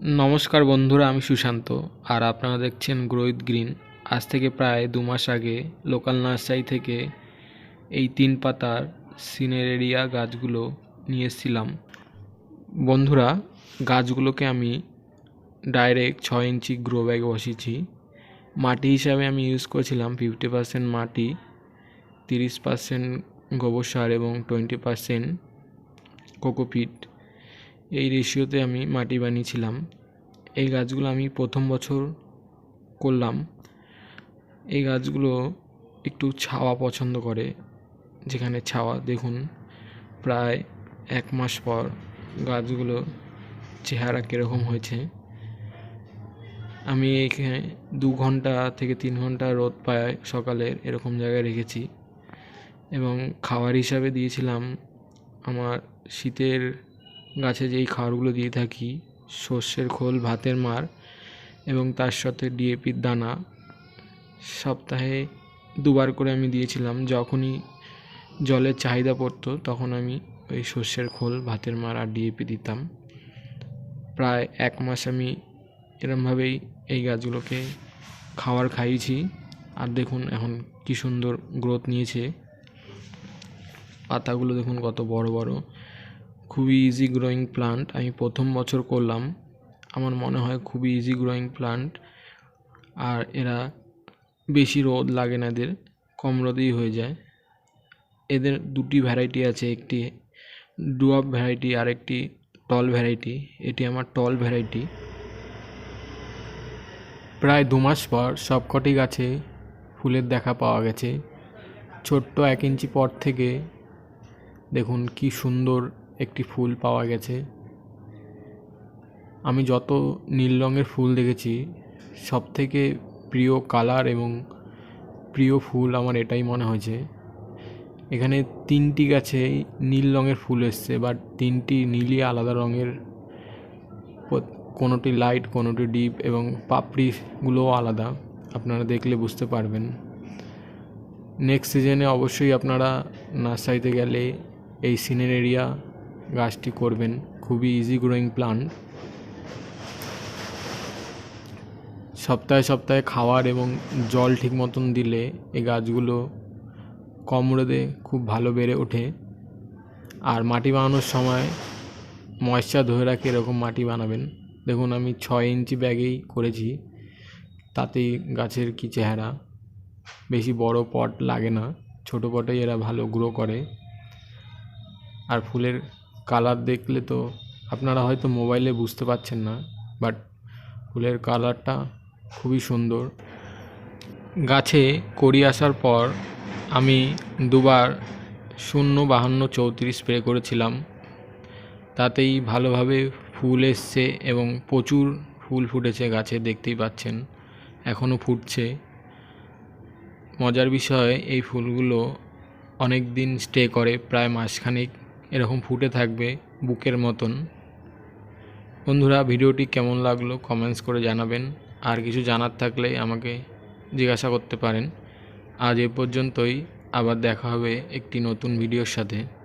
নমস্কার বন্ধুরা, আমি সুশান্ত আর আপনারা দেখছেন গ্রোথ গ্রিন। আজ থেকে প্রায় দু মাস আগে লোকাল নার্সারি থেকে এই তিন পাতার সিনেরেরিয়া গাছগুলো নিয়ে এসেছিলাম। বন্ধুরা, গাছগুলোকে আমি ডাইরেক্ট ছয় ইঞ্চি গ্রো ব্যাগে বসিয়েছি। মাটি হিসাবে আমি ইউজ করেছিলাম ফিফটি পার্সেন্ট মাটি, তিরিশ পার্সেন্ট গোবর সার এবং টোয়েন্টি পার্সেন্ট কোকোপিট। এই রেশিওতে আমি মাটি বানিয়েছিলাম। এই গাছগুলো আমি প্রথম বছর করলাম। এই গাছগুলো একটু ছাওয়া পছন্দ করে। যেখানে ছাওয়া, দেখুন, প্রায় এক মাস পর গাছগুলো চেহারা কীরকম হয়েছে। আমি এখানে দু ঘণ্টা থেকে তিন ঘণ্টা রোদ পায় সকালের এরকম জায়গায় রেখেছি। এবং খাবার হিসাবে দিয়েছিলাম আমার শীতের গাছে যেই খাবারগুলো দিয়ে থাকি, সর্ষের খোল, ভাতের মার এবং তার সাথে ডিএপির দানা, সপ্তাহে দুবার করে আমি দিয়েছিলাম। যখনই জলের চাহিদা পড়তো, তখন আমি ওই সর্ষের খোল, ভাতের মার আর ডিএপি দিতাম। প্রায় এক মাস আমি এরমভাবেই এই গাছগুলোকে খাবার খাইয়েছি। আর দেখুন এখন কী সুন্দর গ্রোথ নিয়েছে। পাতাগুলো দেখুন কত বড় বড়। খুবই ইজি গ্রোয়িং প্লান্ট আমি প্রথম বছর করলাম। আমার মনে হয় খুবই ইজি গ্রোয়িং প্লান্ট আর এরা বেশি রোদ লাগে না এদের, কম রোদেই হয়ে যায়। এদের দুটি ভ্যারাইটি আছে, একটি ডুয়াব ভ্যারাইটি আর একটি টল ভ্যারাইটি এটি আমার টল ভ্যারাইটি প্রায় দু মাস পর সবকটি গাছে ফুলের দেখা পাওয়া গেছে। ছোট্ট এক ইঞ্চি পর থেকে দেখুন কি সুন্দর একটি ফুল পাওয়া গেছে। আমি যত নীল রঙের ফুল দেখেছি সব থেকে প্রিয় কালার এবং প্রিয় ফুল আমার এটাই মনে হয়েছে। এখানে তিনটি গাছে নীল রঙের ফুল এসছে বাট তিনটি নীলই আলাদা রঙের। কোনোটি লাইট কোনোটি ডিপ এবং পাপড়িগুলোও আলাদা। আপনারা দেখলে বুঝতে পারবেন। নেক্সট সিজনে অবশ্যই আপনারা নার্সারিতে গেলে এই সিনেরেরিয়া গাছটি করবেন। খুবই ইজি গ্রোয়িং প্লান্ট সপ্তাহে সপ্তাহে খাওয়ার এবং জল ঠিক মতন দিলে এই গাছগুলো কম রোদে খুব ভালো বেড়ে ওঠে। আর মাটি বানানোর সময় ময়েশ্চার ধরে রাখে এরকম মাটি বানাবেন। দেখুন, আমি ছয় ইঞ্চি ব্যাগেই করেছি। তাতেই গাছের কি চেহারা। বেশি বড় পট লাগে না। ছোটো পটেই এরা ভালো গ্রো করে। আর ফুলের কালার দেখলে তো আপনারা হয়তো মোবাইলে বুঝতে পারছেন না বাট ফুলের কালারটা খুবই সুন্দর। গাছে কড়ি আসার পর আমি দুবার শূন্য বাহান্ন চৌত্রিশ স্প্রে করেছিলাম। তাতেই ভালোভাবে ফুল এসছে এবং প্রচুর ফুল ফুটেছে গাছে, দেখতেই পাচ্ছেন এখনও ফুটছে। মজার বিষয়, এই ফুলগুলো অনেক দিন স্টে করে, প্রায় মাসখানেক এরকম ফুটে থাকবে বুকের মতন। বন্ধুরা, ভিডিওটি কেমন লাগল কমেন্টস করে জানাবেন। আর কিছু জানার থাকলে আমাকে জিজ্ঞাসা করতে পারেন। আজ এ পর্যন্তই। আবার দেখা হবে একটি নতুন ভিডিওর সাথে।